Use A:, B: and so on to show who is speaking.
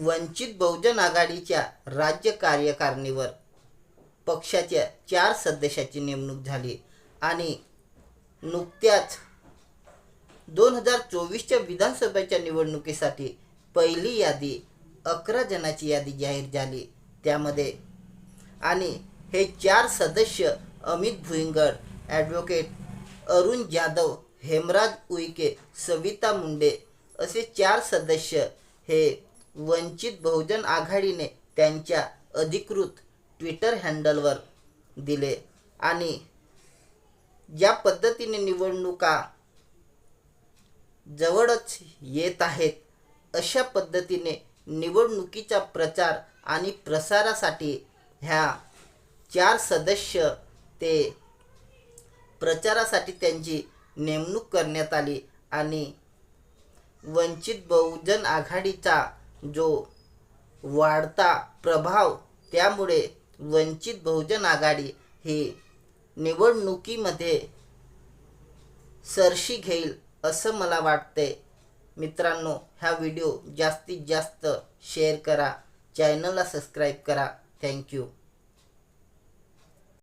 A: वंचित बहुजन आघाडीच्या राज्य कार्यकारिणीवर पक्षाच्या चार सदस्याची नेमणूक झाली आणि नुकत्याच दोन हजार चोवीसच्या विधानसभेच्या निवडणुकीसाठी पहिली यादी अकरा जणांची यादी जाहीर झाली त्यामध्ये. आणि हे चार सदस्य अमित भुईंगड ॲडव्होकेट अरुण जाधव हेमराज उईके सविता मुंडे असे चार सदस्य हे वंचित बहुजन आघाडीने त्यांच्या अधिकृत ट्विटर हँडलवर दिले आणि ज्या पद्धतीने निवडणुका जवळच येत आहेत अशा पद्धतीने निवडणुकीचा प्रचार आणि प्रसारासाठी ह्या चार सदस्य ते प्रचारासाठी त्यांची नेमणूक करण्यात आली आणि वंचित बहुजन आघाडीचा जो वाढता प्रभाव त्यामुळे वंचित बहुजन आघाडी ही निवडणुकीमध्ये सरशी घेईल असं मला वाटते मित्रांनो हा व्हिडिओ जास्तीत जास्त शेअर करा चॅनलला सबस्क्राईब करा. थँक्यू.